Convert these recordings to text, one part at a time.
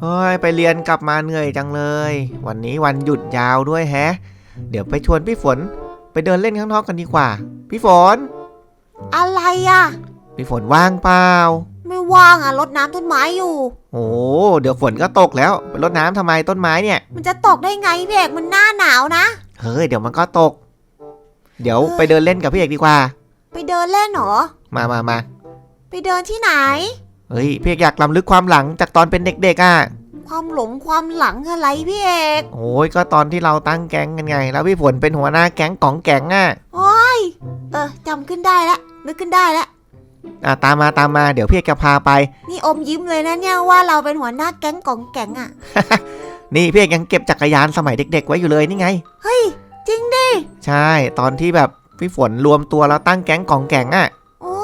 เฮ้ยไปเรียนกลับมาเหนื่อยจังเลย วันนี้วันหยุดยาวด้วยแฮะ เดี๋ยวไปชวนพี่ฝนไปเดินเล่นข้างนอกกันดีกว่า พี่ฝน อะไรอะ พี่ฝนว่างเปล่า ไม่ว่างอะรดน้ำต้นไม้อยู่ โอ้เดี๋ยวฝนก็ตกแล้วไปรดน้ำทำไมต้นไม้เนี่ย มันจะตกได้ไงพี่เอกมันหน้าหนาวนะ เฮ้ยเดี๋ยวมันก็ตก เดี๋ยวไปเดินเล่นกับพี่เอกดีกว่า ไปเดินเล่นเหรอ มามามาไปเดินที่ไหน เฮ้ยพี่เอกอยากลำลึกความหลังจากตอนเป็นเด็กๆอะความหลงความหลังอะไรพี่เอกโอ้ยก็ตอนที่เราตั้งแก๊งกันไง แล้วพี่ฝนเป็นหัวหน้าแก๊งของแก๊งอะโอ้ยเออจำขึ้นได้ละนึกขึ้นได้ละอะตามมาตามมาเดี๋ยวพี่เอกจะพาไป นี่อมยิ้มเลยนะเนี่ยว่าเราเป็นหัวหน้าแก๊งกองแก๊งอะ นี่พี่เอกยังเก็บจักรยานสมัยเด็ก ๆ ไว้อยู่เลยนี่ไง เฮ้ยจริงดิใช่ตอนที่แบบพี่ฝนรวมตัวแล้วตั้งแก๊งของแก๊งอะโอ้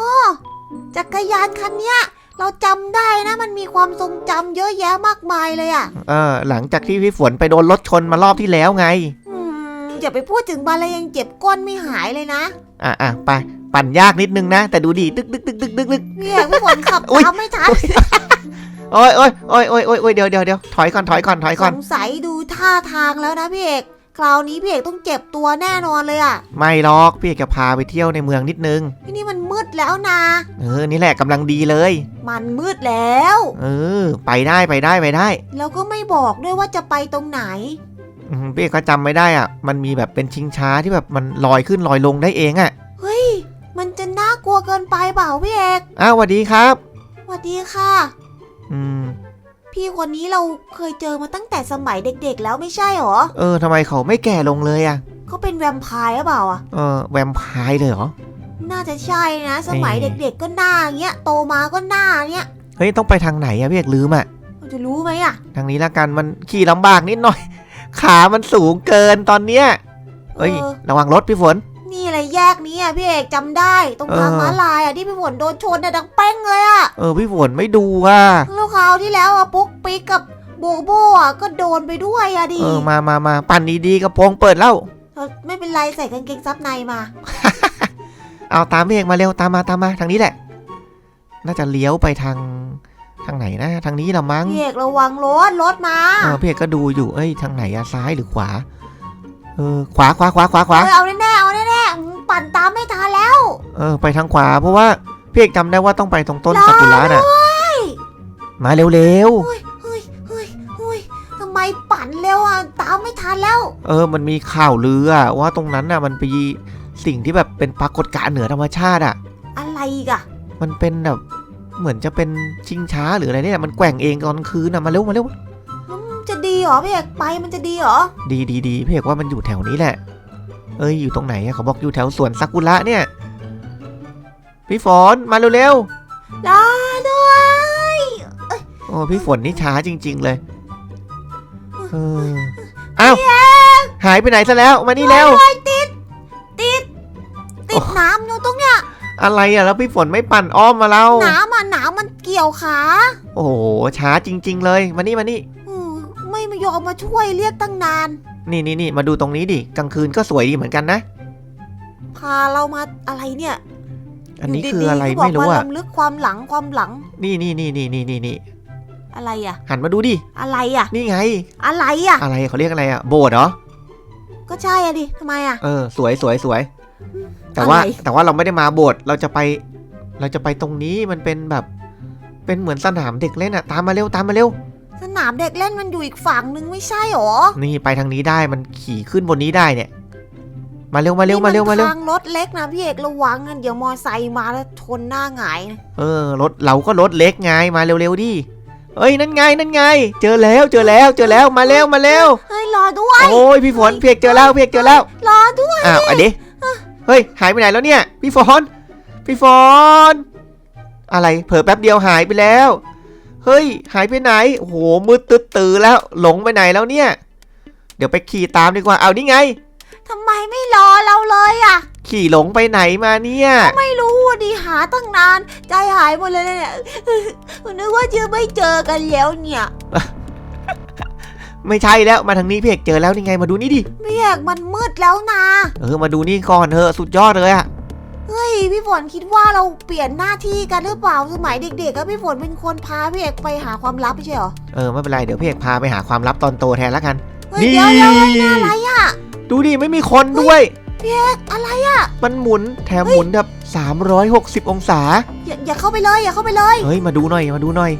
จักรยานคันเนี้ย เราจำได้นะ มันมีความทรงจำเยอะแยะมากมายเลยอะเออหลังจากที่พี่ฝนไปโดนรถชนมารอบที่แล้วไง อืมอย่าไปพูดถึงมันเลยยังเจ็บก้นไม่หายเลยนะ อะอะไป ปั่นยากนิดนึงนะ แต่ดูดีตึกตึกตึกตึกตึกตึกพี่เอกพี่ฝนขับอุ๊ย ตามไม่ทันโอ้ยโอ้ยโอ้ยโอ้ยโอ้ยโอ้ยเดี๋ยวเดี๋ยวเดี๋ยวถอยก่อนถอยก่อนถอยสก่อน งสัยดูท่าทางแล้วนะพี่เอก คราวนี้พี่เอกต้องเจ็บตัวแน่นอนเลยอะไม่หรอกพี่เอกจะพาไปเที่ยวในเมืองนิดนึง ที่นี่มันมืดแล้วนะ เออ นี่แหละกำลังดีเลย มันมืดแล้ว เออ ไปได้ไปได้ไปได้แล้วก็ไม่บอกด้วยว่าจะไปตรงไหน อืมพี่เอกก็จำไม่ได้อะ มันมีแบบเป็นชิงช้าที่แบบมันลอยขึ้นลอยลงได้เองอะเฮ้ย มันจะน่ากลัวเกินไปเปล่าพี่เอกอ้าวสวัสดีครับ สวัสดีค่ะ อืม พี่คนนี้เราเคยเจอมาตั้งแต่สมัยเด็กๆ แล้วไม่ใช่หรอ เออทำไมเขาไม่แก่ลงเลยอะเขาเป็นแวมไพร์หรือเปล่าอะ เออแวมไพร์เลยเหรอ น่าจะใช่นะ สมัยเอ๊ะเด็กๆก็หน้าอย่างเงี้ย โตมาก็หน้าเงี้ย เฮ้ย ต้องไปทางไหนอะพี่เอกลืมอะเราจะรู้ไหมอะ ทางนี้ละกันมันขี่ลำบากนิดหน่อย ขามันสูงเกินตอนเนี้ยเอ้ยเออระวังรถพี่ฝน นี่อะไรแยกนี้อะพี่เอกจำได้ตรงทางเออ ม้าลายอะที่พี่ฝนโดนชนน่ะดังเป้งเลยอะเออพี่ฝนไม่ดูอะแล้วคราวที่แล้วอะปุ๊กปิ๊กกับโบโบอะก็โดนไปด้วยอะดิเออมามามาปั่นดีๆกระโปรงเปิดแล้ว เออไม่เป็นไรใส่กางเกงซับในมา เอาตามพี่เอกมาเร็วตามมาตามมาทางนี้แหละ น่าจะเลี้ยวไปทางทางไหนนะ ทางนี้ละมั้ง พี่เอกระวังรถรถมาเออพี่เอกก็ดูอยู่ เอ้ยทางไหนอะซ้ายหรือขวา เออขวาขวาขวาขวาขวา เออเอาแน่ๆเอาแน่ๆอืม ปั่นตามไม่ทันแล้วเออไปทางขวา เพราะว่าพี่เอกจำได้ว่าต้องไปตรงต้นรอซากุระน่ะมาเร็วเฮ้ยเฮ้ยเฮ้ยเฮ้ยทำไมปั่นเร็วอะตามไม่ทันแล้วๆเออ มันมีข่าวลืออะว่าตรงนั้นน่ะมันเป็นสิ่งที่แบบเป็นปรากฏการณ์เหนือธรรมชาติอะอะไรอีกอะมันเป็นแบบเหมือนจะเป็นชิงช้าหรืออะไรเนี่ย มันแกว่งเองตอนคืนน่ะมาเร็วมาเร็วแล้วมันจะดีเหรอพี่เอกไปมันจะดีเหรอดีดีดีพี่เอกว่ามันอยู่แถวนี้แหละ เอ้ยอยู่ตรงไหนอะเขาบอกอยู่แถวสวนซากุระเนี่ย พี่ฝนมาเร็วรอด้วยๆโอ้พี่ฝนนี่ช้าจริง ๆ เลยเอออ้าวหายไปไหนซะแล้วมานี่แล้ว โอ้ยติด ติด ติดน้ำอยู่ตรงเนี้ยอะไรอะแล้วพี่ฝนไม่ปั่นอ้อมมาแล้วน้ำอะน้ำมันเกี่ยวขาโอ้โหช้าจริง ๆ เลยมานี่มานี่อืมไม่มายอมมาช่วยเรียกตั้งนาน นี่นี่นี่มาดูตรงนี้ดิกลางคืนก็สวยดีเหมือนกันนะ พาเรามาอะไรเนี่ยอันนี้ยู่คือดีๆอะไรก็บไม่รู้ว่าอะลำลึกความหลังความหลัง นี่นี่นี่นี่นี่นี่นี่อะไรอะ หันมาดูดิ อะไรอะ นี่ไง อะไรอะ อะไรเขาเรียกอะไรอะโบสถ์เหรอ ก็ใช่อะดิทำไมอะ เออ สวยสวยสวย แต่ว่าอะไรแต่ว่าเราไม่ได้มาโบสถ์เราจะไป เราจะไปตรงนี้มันเป็นแบบ เป็นเหมือนสนามเด็กเล่นอะตามมาเร็วตามมาเร็ว สนามเด็กเล่นมันอยู่อีกฝั่งนึงไม่ใช่หรอ นี่ไปทางนี้ได้มันขี่ขึ้นบนนี้ได้เนี่ย มาเร็วมาเร็วมาเร็วมาเร็วทางรถเล็กนะพี่เอกระวังนะเดี๋ยวมอไซค์มาแล้วชนหน้าหงายนะเออรถเราก็รถเล็กไงมาเร็วๆดิเอ้ยนั่นไงนั่นไง เจอแล้วเจอแล้วเจอแล้วมาเร็วมาเร็วเฮ้ยรอด้วยโอ้ยพี่ฝนเพียกเจอแล้วเพียกเจอแล้วรอด้วยอ้าวอันนี้เฮ้ยหายไปไหนแล้วเนี่ย พี่ฝนพี่ฝนอะไรเผลอแป๊บเดียวหายไปแล้ว เฮ้ย หายไปไหน โอ้โห มืดตึ๊ดตื่อแล้ว หลงไปไหนแล้วเนี่ย เดี๋ยวไปขี่ตามดีกว่า เอานี่ไง ทำไมไม่รอเราเลยอะ ขี่หลงไปไหนมาเนี่ย ไม่รู้อะดิหาตั้งนาน ใจหายหมดเลยเนี่ยนึกว่าจะไม่เจอกันแล้วเนี่ย ไม่ใช่แล้ว มาทางนี้พี่เอกเจอแล้วนี่ไง มาดูนี่ดิพี่เอกมันมืดแล้วนะ เออ มาดูนี่ก่อนเถอะ สุดยอดเลยอะ เฮ้ยพี่ฝนคิดว่าเราเปลี่ยนหน้าที่กันหรือเปล่าสมัยเด็กๆก็พี่ฝนเป็นคนพาพี่เอกไปหาความลับไม่ใช่เหรอเออไม่เป็นไรเดี๋ยวพี่เอกพาไปหาความลับตอนโตแทนแล้วกัน เฮ้ยเดี๋ยวเดี๋ยวเฮ้ยหน้าอะไรอะดูดิไม่มีคนด้วย พี่เอกอะไรอะ มันหมุนแถมหมุนแบบ 360 องศา อย่าอย่าเข้าไปเลยอย่าเข้าไปเลย เฮ้ยมาดูหน่อยมาดูหน่อย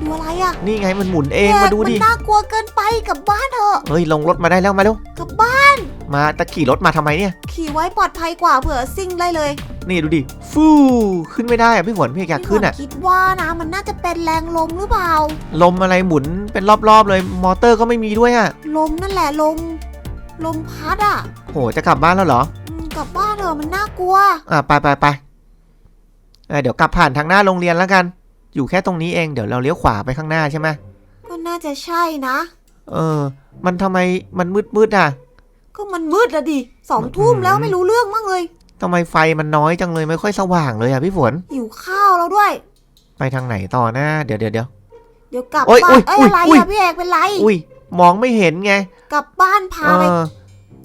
ดูอะไรอะนี่ไงมันหมุนเองพี่มาดูดิมันน่ากลัวเกินไปกลับบ้านเถอะเฮ้ยลงรถมาได้แล้วมาเร็วกลับบ้าน มาตะขี่รถมาทำไมเนี่ย ขี่ไว้ปลอดภัยกว่าเผื่อซิ่งได้เลย นี่ดูดิฟูขึ้นไม่ได้อะพี่ฝนพี่เอกอยากขึ้นอะพี่ฝคิดว่านะมันน่าจะเป็นแรงลมหรือเปล่าลมอะไรหมุนเป็นรอบๆเลย มอเตอร์ก็ไม่มีด้วยอะลมนั่นแหละลมลมพัดอะโหจะกลับบ้านแล้วเหรออืมกลับบ้านเถอะมันน่ากลัวอะไปไปไปเออเดี๋ยวกลับผ่านทางหน้าโรงเรียนแล้วกัน อยู่แค่ตรงนี้เองเดี๋ยวเราเลี้ยวขวาไปข้างหน้าใช่ไหมก็น่าจะใช่นะ เออ มันทำไมมันมืดมืดๆอะก็มันมืดละดิสองทุ่มแล้วไม่รู้เรื่องมั้งเลยทำไมไฟมันน้อยจังเลยไม่ค่อยสว่างเลยอะพี่ฝนหิวข้าวแล้วด้วย ไปทางไหนต่อหน้าเดี๋ยวเดี๋ยวเดี๋ยว เดี๋ยวกลับโอ๊ยบ้านเอ้ยอุ๊ยอะไรอุ๊ย อะพี่เอกเป็นไร อุ้ยมองไม่เห็นไงกลับบ้านพาเอไปอ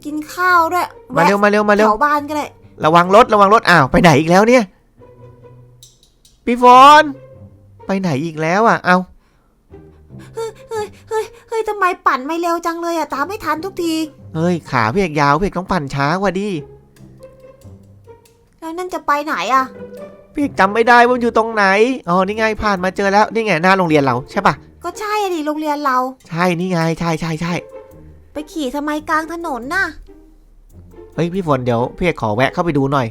กินข้าวด้วยมาเร็วมาเร็วมาเร็ว แถวบ้านก็ได้ระวังรถระวังรถอ้าวไปไหนอีกแล้วเนี่ย พี่ฝน ไปไหนอีกแล้วอะ เอาเฮ้ยเฮ้ยเฮ้ยทำไมปั่นไม่เร็วจังเลยอะตามไม่ทันทุกที เฮ้ย ขาพี่เอกยาวพี่เอกต้องปั่นช้ากว่าดิ แล้วนั่นจะไปไหนอะพี่เอกจำไม่ได้ว่ามันอยู่ตรงไหน อ๋อ นี่ไงผ่านมาเจอแล้ว นี่ไงหน้าโรงเรียนเราใช่ปะก็ใช่อะดิโรงเรียนเรา ใช่ นี่ไง ใช่ใช่ใช่ไปขี่ทำไมกลางถนนน่ะ เฮ้ยพี่ฝนเดี๋ยวพี่เอกขอแวะเข้าไปดูหน่อย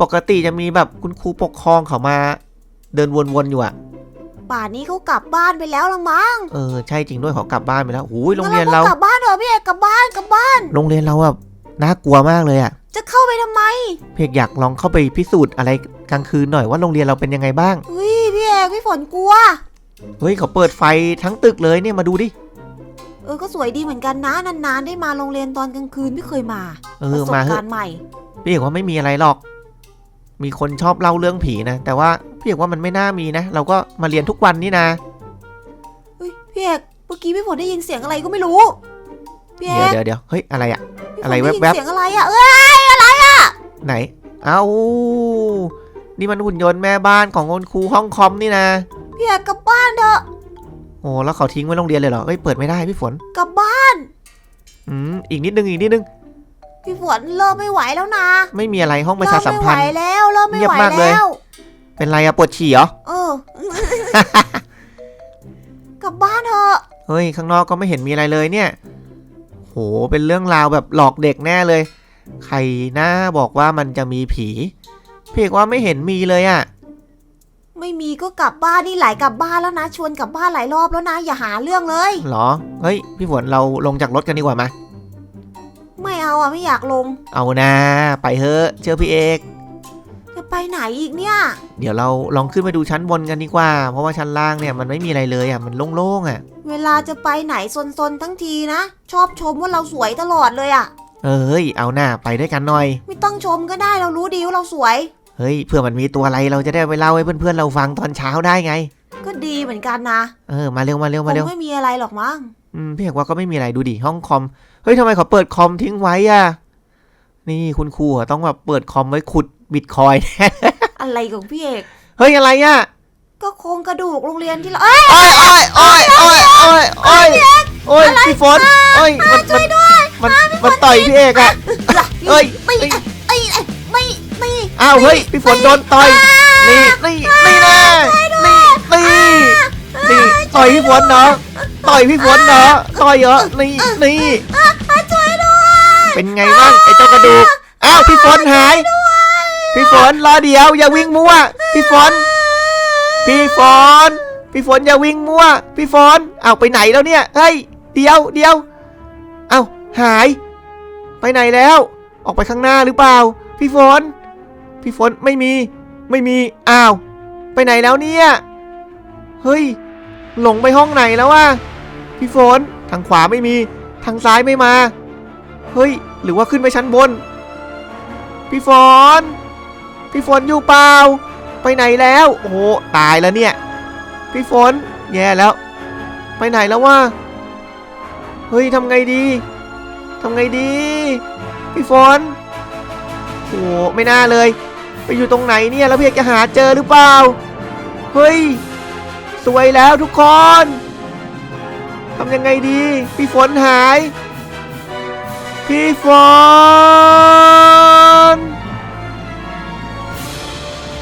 ปกติจะมีแบบคุณครูปกครองเขามา เดินวนๆอยู่อะ ป่านนี้เขากลับบ้านไปแล้วละมั้ง เออใช่จริงด้วยเขากลับบ้านไปแล้วหูยโรงเรียนเรากลับบ้านเถอะพี่เอกกลับบ้านกลับบ้าน โรงเรียนเราอะน่ากลัวมากเลยอะจะเข้าไปทำไมพี่เอกอยากลองเข้าไปพิสูจน์อะไรกลางคืนหน่อยว่าโรงเรียนเราเป็นยังไงบ้างเฮ้ยพี่เอกพี่ฝนกลัว เฮ้ยเขาเปิดไฟทั้งตึกเลยเนี่ยมาดูดิเออก็สวยดีเหมือนกันนะนานๆได้มาโรงเรียนตอนกลางคืนไม่เคยมาเอปอระสบมาเถกาอะรณ์ใหม่พี่เอกว่าไม่มีอะไรหรอก มีคนชอบเล่าเรื่องผีนะ แต่ว่าพี่เอกว่ามันไม่น่ามีนะ เราก็มาเรียนทุกวันนี่นะเฮ้ยพี่เอกเมื่อกี้พี่ฝนได้ยินเสียงอะไรก็ไม่รู้พี่เอเดี๋ยวกเดี๋ยวเดี๋ยวเฮ้ยอะไรอะ พี่ฝนอะไรได้ยินแวบๆเสียงอะไรอะเอ้ยไหน เอ้านี่มันหุ่นยนต์แม่บ้านของคุณครูห้องคอมนี่นะ พี่เอกกลับบ้านเถอะโอ้แล้วเขาทิ้งไว้โรงเรียนเลยเหรอเอ้ยเปิดไม่ได้พี่ฝน กลับบ้านอืมอีกนิดนึงอีกนิดนึง พี่ฝนเริ่มไม่ไหวแล้วนะไม่มีอะไรห้องประเริ่ชามสัมไม่ไหวพันธ์แล้วเริ่มไม่เงียไหบวมากเลยแล้วเป็นไรอะปวดฉี่เหรอเออกลับบ้านเถอะเฮ้ยข้างนอกก็ไม่เห็นมีอะไรเลยเนี่ย โหเป็นเรื่องราวแบบหลอกเด็กแน่เลย ใครนะบอกว่ามันจะมีผีพี่เอกว่าไม่เห็นมีเลยอะไม่มีก็กลับบ้านนี่หลายกลับบ้านแล้วนะ ชวนกลับบ้านหลายรอบแล้วนะ อย่าหาเรื่องเลยเหรอเฮ้ยพี่ฝนเราลงจากรถกันดีกว่ามาไม่ เอาอะไม่อยากลง เอานะไปเถอะเชื่อพี่เอก จะไปไหนอีกเนี่ย เดี๋ยวเราลองขึ้นไปดูชั้นบนกันดีกว่า เพราะว่าชั้นล่างเนี่ยมันไม่มีอะไรเลยอะมันโล่งๆอะ เวลาจะไปไหนซนๆทั้งทีนะ ชอบชมว่าเราสวยตลอดเลยอะ เอ้ยเอาหน้าไปด้วยกันหน่อย ไม่ต้องชมก็ได้เรารู้ดีว่าเราสวย เฮ้ยเพื่อมันมีตัวอะไรเราจะได้ไปเล่าให้เพื่อนๆเราฟังตอนเช้าได้ไง ก็ดีเหมือนกันนะ เออมาเร็วมาเร็วคมาเร็วงไม่มีอะไรหรอกมั้ง อืมพี่เอกว่าก็ไม่มีอะไรดูดิห้องคอม เฮ้ยทำไมเขาเปิดคอมทิ้งไว้อะ นี่คุณครูอะต้องแบบเปิดคอมไว้ขุดบิตคอยน์ อะไรของพี่เอก เฮ้ยอะไรอะก็โครงกระดูกโรงเรียนที่เราเอ้ย โอ้ยโอ้ยโอ้ยโอ้ยโอ้ยโอ้ยพี่ฝนโอ้ยมันมันมันมันต่อยพี่เอกอะ เอ้ย ไม่ไอ้ไอ้ไม่ไม่อ้าวเฮ้ยพี่ฝนโดนต่อย นี่นี่นี่แน่นี่นี่นี่ต่อยพี่ฝนเนาะ ต่อยพี่ฝนเนาะต่อยเหรอนี่นี่ช่วยด้วย เป็นไงบ้างไอ้เจ้ากระดูกอ้าวพี่ฝนหาย พี่ฝนรอเดี๋ยวอย่าวิ่งมั่ว พี่ฝน พี่ฝน พี่ฝนอย่าวิ่งมั่ว พี่ฝนเอาไปไหนแล้วเนี่ยเฮ้ยเดี๋ยวเดี๋ยวเอาหาย ไปไหนแล้ว ออกไปข้างหน้าหรือเปล่า พี่ฝน พี่ฝนไม่มี ไม่มีอ้าวไปไหนแล้วเนี่ยเฮ้ยหลงไปห้องไหนแล้ววะ พี่ฝนทางขวาไม่มี ทางซ้ายไม่มา เฮ้ย หรือว่าขึ้นไปชั้นบน พี่ฝน พี่ฝนอยู่เปล่า ไปไหนแล้ว โอ้โห ตายแล้วเนี่ย พี่ฝน แย่แล้ว ไปไหนแล้ววะ เฮ้ยทำไงดีทำไงดี พี่ฝนโอ้ไม่น่าเลย ไปอยู่ตรงไหนเนี่ย แล้วเพียกจะหาเจอหรือเปล่า เฮ้ย สวยแล้วทุกคน ทำยังไงดี พี่ฝนหาย พี่ฝน